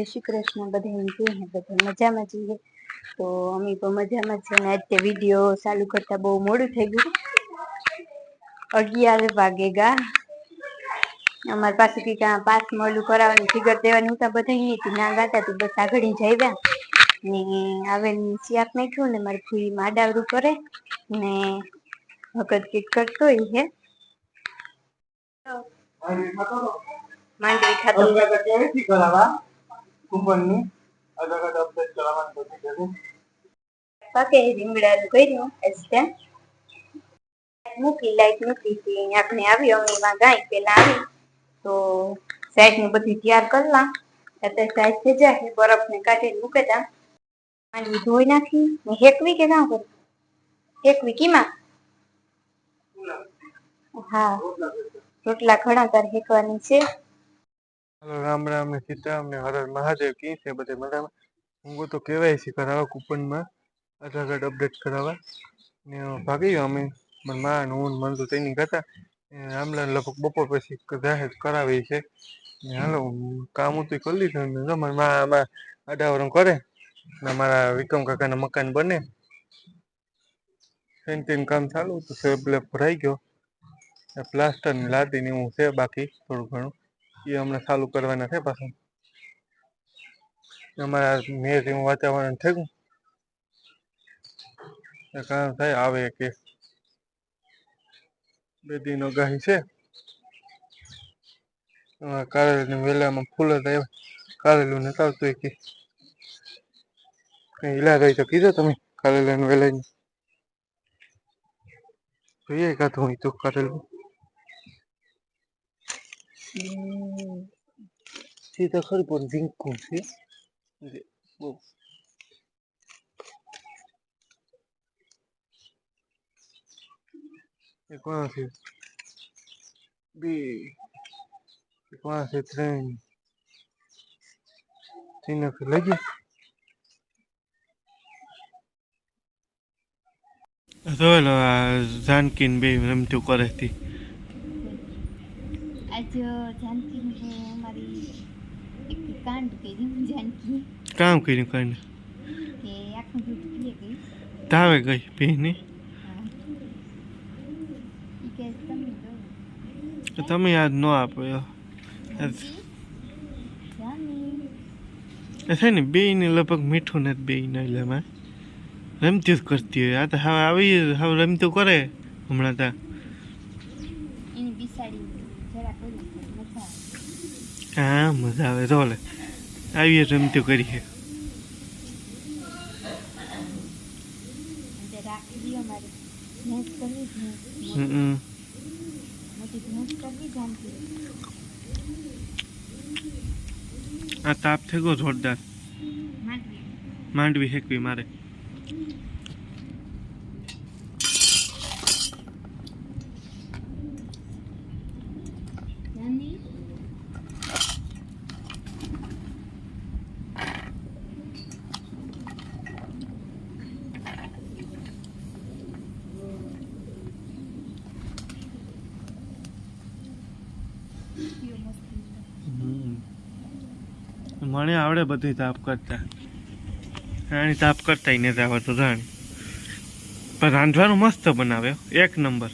જય શ્રી કૃષ્ણ બધા એમ કે બધા મજામાં છીએ તો અમે પણ મજામાં છે ને આજે વીડિયો ચાલુ કરતા બહુ મોડું થઈ ગયું. અગિયાર વાગે ગા. અમારી પાસે કંઈક આ પાસ મોલું કરાવવાની ફિગર દેવાની હતા બધા ઈ હતી. ના ગાતા તું બસ આગળ જઈવ્યા ને આવે શિયાક નાખ્યું ને મારી ફૂઈ માડાવરું કરે. ને વખત કંઈક કરતો હોય હે. માંડવી ખાતો. કેવીથી અલગ અલગ અપડેટ કરાવવાની બધી જરૂર પાકે રીંગણાનું કર્યું એસ્ટેમ મૂકી લાઈટ મૂકી હતી આપણે આવી અમે ગાય પેલા આવી. તો સાઈડ ને બધી તૈયાર કરલા અત્યારે સાઈડ થઈ જાય બરફ ને કાઢીને મૂકે તા. માંડવી ધોઈ નાખી હેકવી કે ના કરું હેકવી કીમાં? હા. રોટલા ઘણા તાર હેકવાની છે. હાલો, રામ રામ ને સીતારામ ને હર મહાદેવ કી છે બધે મજામાં? હું તો કેવાયસી કરાવવા કૂપનમાં આધાર કાર્ડ અપડેટ કરાવવા. ને ભાગી ગયો અમે મારા મા ને હું મન તો તેની કરતા રામલાલ લગભગ બપોર પછી જાહેર કરાવી છે. ને હાલો કામ એ કરી લીધું ને જો મારા મા આમાં આડાવરણ કરે, ને મારા વિક્રમ કાકાના મકાન બને. પેન્ટિંગ કામ ચાલુ હતું બ્લેબ ભરાઈ ગયો. પ્લાસ્ટર ને એવું છે બાકી થોડું ઘણું. એ હમણાં ચાલુ કરવાના છે પાછું. અમારા મેચ એવું વાતાવરણ થયું. કામ થાય આવે કે બે દિન ગાહી છે. કારેલું વેલામાં ફૂલ આવ્યા કારેલું નથી આવતું કે. કઈ ઈલાજ હોય તો કીધો તમે કારેલા વેલાની. જોઈએ કાં હોય તો કારેલું Sí, te juro por cinco, ¿sí? બહુ એક છે બે એક છે ત્રણ तीन લઈ જોયેલો આ જાનકીન બે રમતું કરે હતી આજ જાનકી ને એક કાંડ કર્યું જાનકી. કામ કર્યું કરીને કે આખું દૂધ પીએ ગઈ. તાવે ગઈ કે તમે યાદ ન આપો એ છે ને બે ને લગભગ મીઠું નથી બે ને એટલે એમાં. રમતી જ કરતી હોય. આ તો હવે આવી હવે રમતું કરે હમણાં ત્યાં એની બિસાડી હા મજા આવે. તો લે આવીએ રમતું કરીએ. આ તાપ થઈ ગયો જોરદાર. માંડવી. માંડવી હેકવી મારે જાની કેવું મસ્ત મને આવડે બધી તાપ કરતા. રાણી તાપ કરતા નથી આવડતું રાણી પણ રાંધવાનું મસ્ત બનાવે એક નંબર.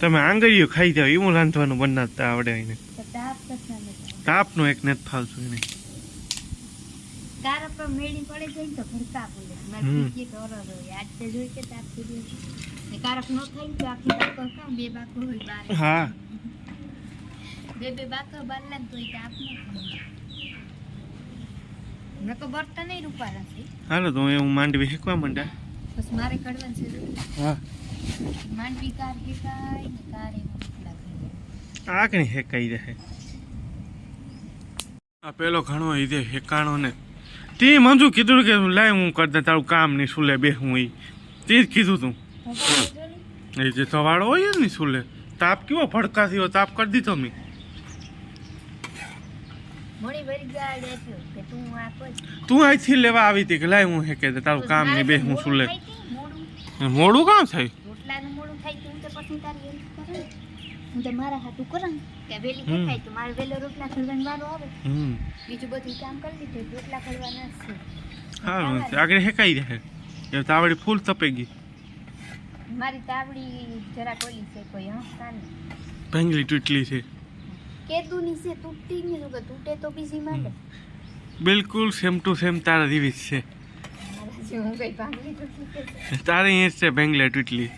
તમે આંગળીઓ ખાઈ જાવ એવું રાંધવાનું બનાવતા આવડે એને. તાપનું એક નથી ફાવતું એને તો તો તો તો બે બાકો બાર. હા. બે બે બાકો તોય તાપ ન થાય નકો બરતા નહીં રૂપારા છે. હાલો તો હું માંડવી હેકવા માંડ્યા. બસ મારે કડવાનું છે હા. માંડવી કાર હેકાય ને કાર રોટલા હેકાઈ રહે આ પેલો ઘણો ઈદે હેકાણો ને તે મંજુ કીધું કે લાય હું કરતા તારું કામ નહીં સુલે બે હું ઈ. તે જ કીધું તું. એ જે સવાળો હોય ને સુલે. તાપ કેવો ભડકાથી તાપ કરી દીધો મેં મોડી ભરી ગાડ આપ્યો કે તું આ કોઈ. તું અહીંથી લેવા આવી હતી કે લાય હું હે કે તારું કામ નહીં બે હું શું લે મોડું. કામ થાય? રોટલાનું મોડું થાય તો હું તો પછી તારી હું તો મારા હાથું કરા કે વેલી હમ. તો મારે વેલો રોટલા ખરવાનો વારો આવે. બીજું બધું કામ કરી લીધું રોટલા ખરવાના છે. હા આગળ હેકાઈ રહે. એ તાવડી ફૂલ તપે ગઈ મારી તાવડી જરા ઓલી છે કોઈ હસતા નહીં ભેંગલી તૂટલી છે. કેદુની છે તૂટતી નહીં શું કે તૂટે તો બીજી માંડે બિલકુલ સેમ ટુ સેમ તારા જેવી જ છે. જે. તારે જ છે ભેંગલે તૂટલી.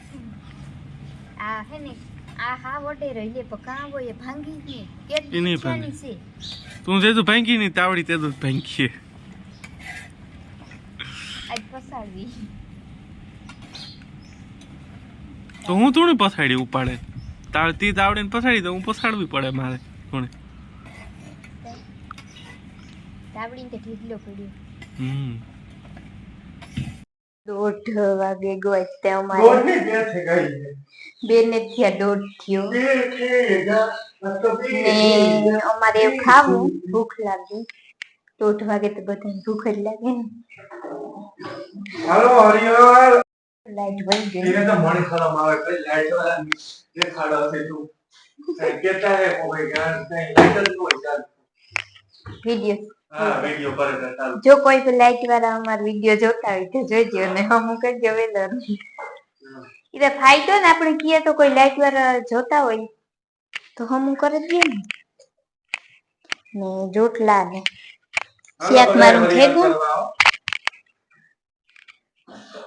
આ હે ને આ હા વટે રહી લે હોય એ ભાંગી જ નહીં. એ કેદું નહીં ભાંગે. છે. તું ભાંગી નહીં તાવડી તેતું જ ભાંગીએ. આજ પસાડવી. તો હું થોડી પછાડી ઉપાડે? તાર તી તાવડીને પછાડી તો હું પછાડવી પડે મારે. થોડી તાવડીને ઢીલો પડ્યો. હમ. દોઢ વાગે ગયો તે અમારે બેને થયા દોઢ થયો. ને અમારે એવું ખાવું ભૂખ લાગી. દોઢ વાગે તો બધાને ભૂખ જ લાગે ને. હાલો હરિહર. લાઈટ વહી ગઈ એને તો મણી ખરાબ આવે કઈ લાઈટ વાળા દેખાડો છે તું. કેતા હે કોઈ જ વીડિયો હા વિડિયો કરે જો કોઈ પણ લાઈટ વાળા અમારો વીડિયો જોતા હોય તો જોજો ને હમું કરજો વેલો એટલે ફાયદો ને આપણે કીએ તો કોઈ લાઈટ વાળા જોતા હોય તો હમું કરી દઈએ ને ને રોટલા ને શિયાક મારું ભેગું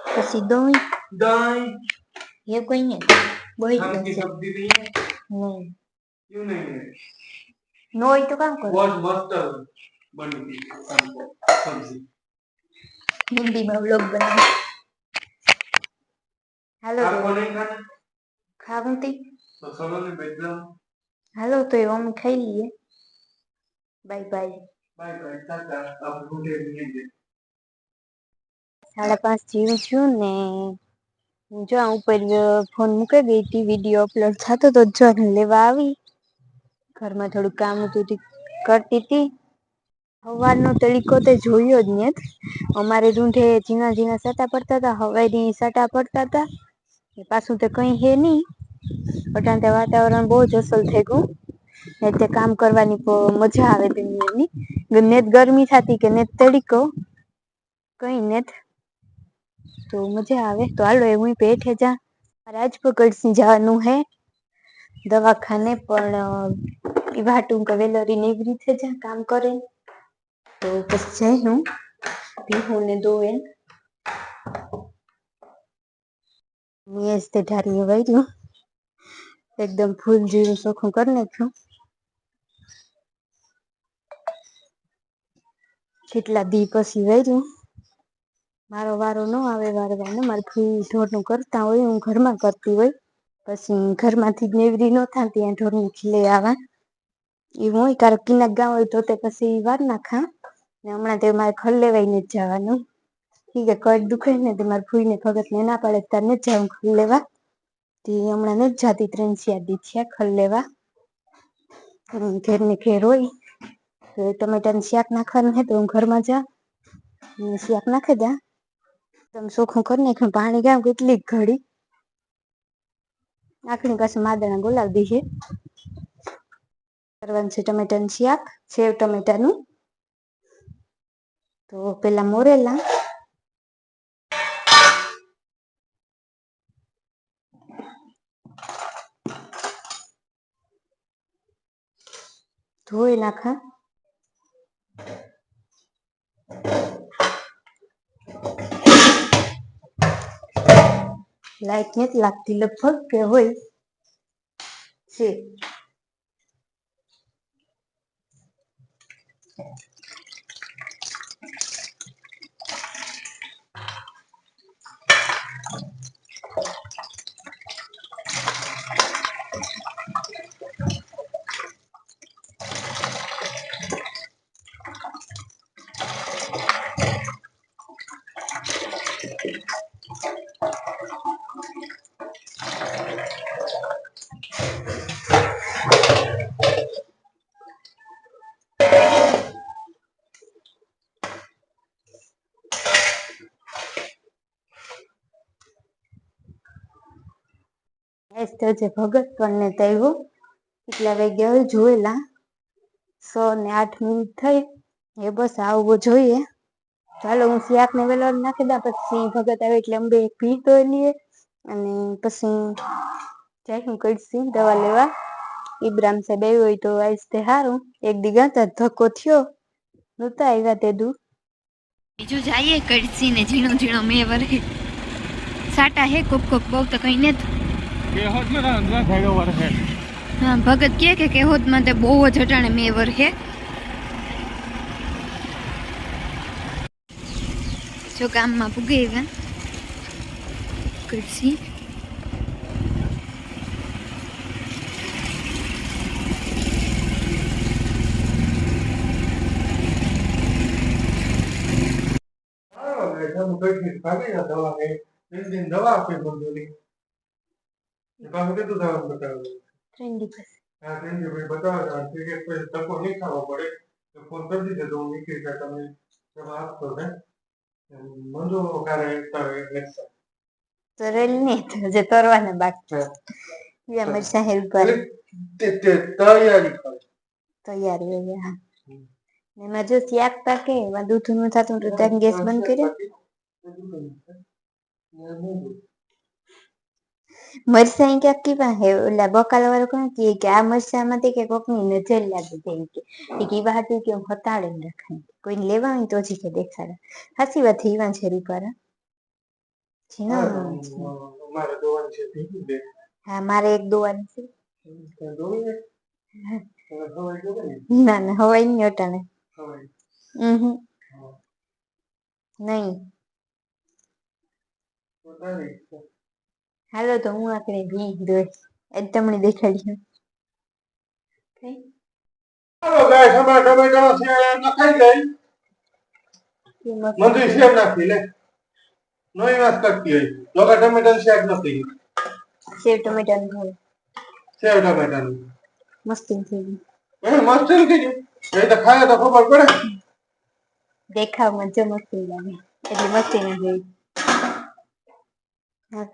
પછી દોઈ દોઈ એ કોઈ ને બોઈ આમ નહીં નો હોય તો કામ કરો. બહુ જ બની સબ્જી હિન્દીમાં વ્લોગ બનાવો. હાલો ખાવું તી. તો હાલો તો એ અમે ખાઈ લઈએ. બાય બાય સાડા પાંચ જેવું છું ને. હું જો ઉપર ફોન મૂકી ગઈ હતી વીડિયો અપલોડ થતો તો જો લેવા આવી. ઘરમાં થોડું કામ હતું કરતી હતી સવારનો તડીકો તે જોયો જ ને અમારે રૂંઢે ઝીણા ઝીણા સાટા પડતા હતા હવાઈની સાટા પડતા હતા પાછું તે કંઈ હે નહીં. અટાણ તે વાતાવરણ બહુ જ અસલ થઈ ગયું. ને તે કામ કરવાની મજા આવે તેની એની ને ગરમી થતી કે ને કંઈ કઈ ને તો મજા આવે. તો હાલો એ હું પેઠે જા. રાજપકડ સિંહ જવાનું હે. દવાખાને પણ એ વાટું કે વેલરી ને એવી રીતે જા કામ કરે. તો પછી જઈ હું. ભીહું ને દોવે મેસ તે ઢારી વાર્યું એકદમ ફૂલ જેવું ચોખ્ખું કરી નાખ્યું. કેટલા દી પછી વાર્યું મારો વારો ન આવે વારવાનો મારે ઢોરનું કરતા હોય, હું ઘરમાં કરતી હોય. પછી ઘરમાંથી જ નેવરી ન થાય ત્યાં ઢોરનું ખીલે આવા. એ હોય કારણ કિનાક ગામ હોય તો તે પછી વાર નાખા. ને હમણાં તે મારે ખર લેવાઈને જ જવાનું. ઠીક છે કટ દુખે ને તે મારે ફૂઈને ભગત ને ના પાડે તાર ને જ જાઉં ખર લેવા. તે હમણાં નથી જાતી, ત્રણ ચાર છે ખલ લેવા. ઘેર ને ઘેર હોય. તો ટમેટાનું શાક નાખવાનું હે તો હું ઘરમાં જા ને શાક નાખી દા તમે ચોખ્ખું કરી નાખ્યું પાણી ગામ કેટલી ઘડી? આખણી પાસે માદાના બોલાવી દઈએ કરવાનું છે ટમેટાનું શાક, સેવ ટમેટાનું તો પેલા મોરેલા. ધોઈ નાખા. લાઈટ નથી લાગતી લગભગ કે હોય છે એસ તો જે ભગત પણ ને તૈવું કેટલા વાગ્યા હોય જોયેલા, સો ને આઠ મિનિટ થઈ, એ બસ આવવો જોઈએ. ચાલો હું શાક ને વેલો નાખી દા પછી ભગત આવે એટલે અંબે પી તો લઈએ, અને પછી જાય હું કઈશી દવા લેવા. ઇબ્રાહિમ સાહેબ આવ્યો હોય તો આવીશ તે સારું એક દી ગાતા ધક્કો થયો, નહોતા આવ્યા તે દુ બીજું જઈએ કડસી ને ઝીણો ઝીણો મેં વરે. સાટા હે કોક કોક બહુ તો કઈ નથી. હે હા ભગત કહે કે કેહોતમાં તે બહુ જ અટાણે મેવર હે જો ગામમાં માં ભાગી ગયા ત્રણ દવા આપી બંધોની પાછું કેટલું દવા બતાવ્યું ટ્રેન્ડી પાસે હા ત્રણ દિન પછી ક્રિકેટ પછી ધક્કો નહીં ખાવો પડે તો ફોન કરી દીધો તો હું નીકળી ગયા. તમે જવા આપતો ને મંજુ કાલે જે તરવાના બાકી યા મરસા હેલ્પ કરે તે તે તૈયારી કરે. તૈયાર હોય ને એમાં જો શાક પાકે એમાં દૂધનું થતું તો ગેસ બંધ કર્યો. મરસાઈ ક્યાંક કીવા હે ઓલા બકાલા વાળો કોણ કે કે આ મરસામાંથી કે કોકની નજર લાગે છે કે એ કીવા હતી કે હું રાખે કોઈને લેવા હોય તો જ કે દેખાડે સાચી વાત ઈવા છે રૂપારા હા મારે એક દોવાની છે ને ને હવાઈ નહીં અટાણે નહીં. હાલો તો હું આખરે ભી દોઈ એ તમને દેખાડ્યું કઈ? હાલો ગાઈસ અમારા ટમેટાનો શેર નખાઈ ગઈ. મંજુ શેર નાખી લે. નોઈ વાત કરતી હોય. લોકા ટમેટાનું શેર નથી. સેવ ટમેટાનું ભાવ સેવ ટમેટાનું. મસ્તી થઈ ગઈ એ મસ્તી નથી ગઈ એ તો ખાય તો ખબર પડે. દેખાવમાં જો મસ્તી લાગે. એટલે મસ્તી ના જોઈ હા.